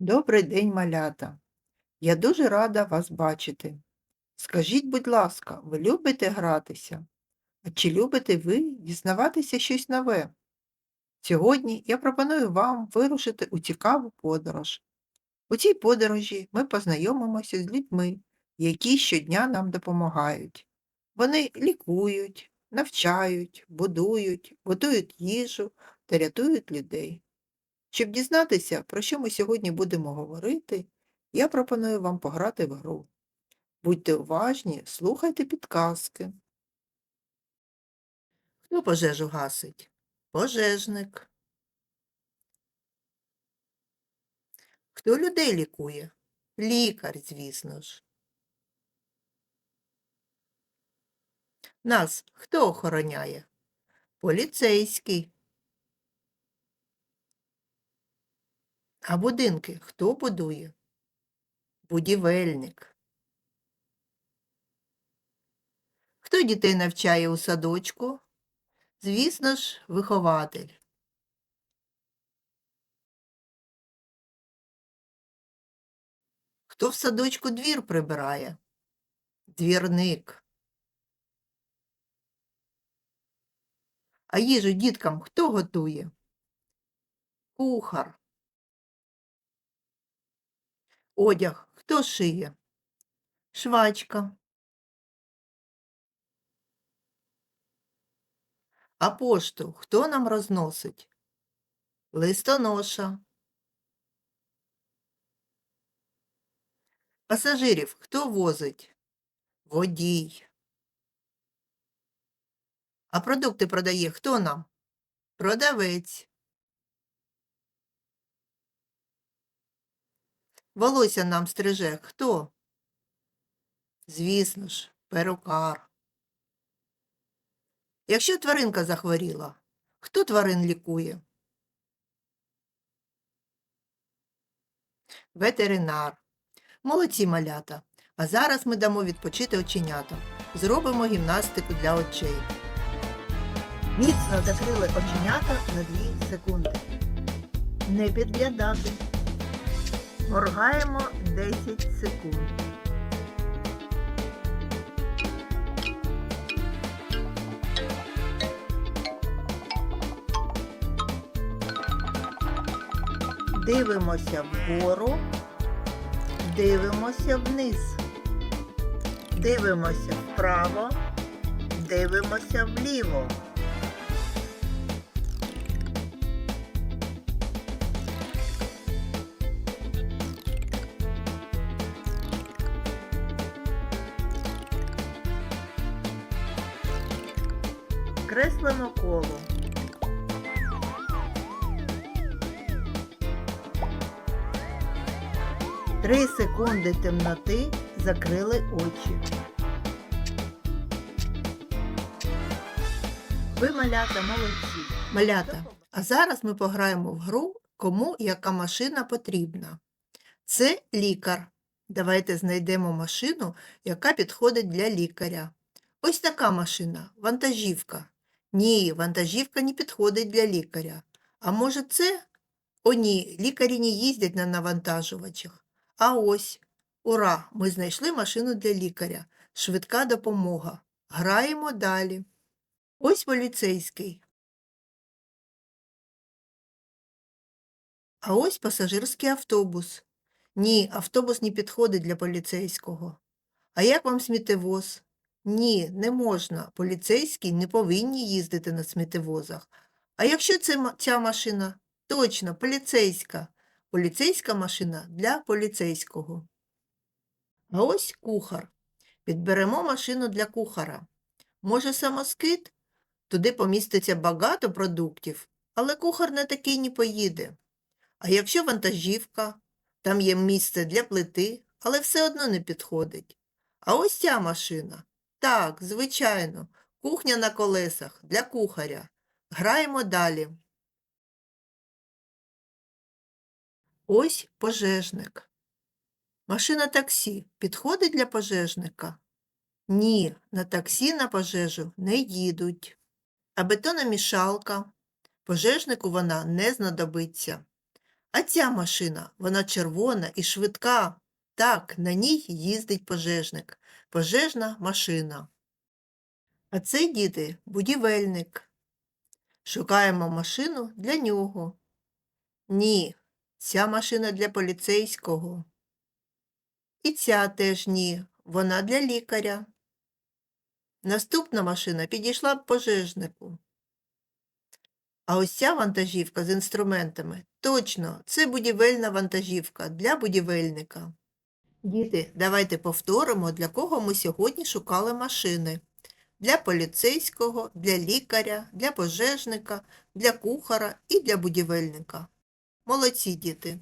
Добрий день, малята. Я дуже рада вас бачити. Скажіть, будь ласка, ви любите гратися? А чи любите ви дізнаватися щось нове? Сьогодні я пропоную вам вирушити у цікаву подорож. У цій подорожі ми познайомимося з людьми, які щодня нам допомагають. Вони лікують, навчають, будують, готують їжу та рятують людей. Щоб дізнатися, про що ми сьогодні будемо говорити, я пропоную вам пограти в гру. Будьте уважні, слухайте підказки. Хто пожежу гасить? Пожежник. Хто людей лікує? Лікар, звісно ж. Нас хто охороняє? Поліцейський. А будинки хто будує? Будівельник. Хто дітей навчає у садочку? Звісно ж, вихователь. Хто в садочку двір прибирає? Двірник. А їжу діткам хто готує? Кухар. Одяг хто шиє? Швачка. А пошту хто нам розносить? Листоноша. Пасажирів хто возить? Водій. А продукти продає хто нам? Продавець. Волосся нам стриже хто? Звісно ж, перукар. Якщо тваринка захворіла, хто тварин лікує? Ветеринар. Молодці малята. А зараз ми дамо відпочити оченятам. Зробимо гімнастику для очей. Міцно закрили оченята на 2 секунди. Не підглядати. Моргаємо 10 секунд. Дивимося вгору, дивимося вниз, дивимося вправо, дивимося вліво. Креслимо коло. Три секунди темноти закрили очі. Ви малята молодці. Малята, а зараз ми пограємо в гру, кому яка машина потрібна. Це лікар. Давайте знайдемо машину, яка підходить для лікаря. Ось така машина вантажівка. Ні, вантажівка не підходить для лікаря. А може це? О, ні, лікарі не їздять на навантажувачах. А ось, ура! Ми знайшли машину для лікаря. Швидка допомога. Граємо далі. Ось поліцейський. А ось пасажирський автобус. Ні, автобус не підходить для поліцейського. А як вам сміттєвоз? Ні, не можна. Поліцейські не повинні їздити на сміттєвозах. А якщо це ця машина? Точно, поліцейська. Поліцейська машина для поліцейського. А ось кухар. Підберемо машину для кухара. Може, самоскид? Туди поміститься багато продуктів, але кухар на такий не поїде. А якщо вантажівка, там є місце для плити, але все одно не підходить. А ось ця машина. Так, звичайно, кухня на колесах для кухаря. Граємо далі. Ось пожежник. Машина таксі підходить для пожежника? Ні, на таксі на пожежу не їдуть. А бетономішалка? Пожежнику вона не знадобиться. А ця машина, вона червона і швидка. Так, на ній їздить пожежник. Пожежна машина. А це, діти, будівельник. Шукаємо машину для нього. Ні, ця машина для поліцейського. І ця теж ні, вона для лікаря. Наступна машина підійшла б пожежнику. А ось ця вантажівка з інструментами. Точно, це будівельна вантажівка для будівельника. Діти, давайте повторимо, для кого ми сьогодні шукали машини. Для поліцейського, для лікаря, для пожежника, для кухара і для будівельника. Молодці, діти!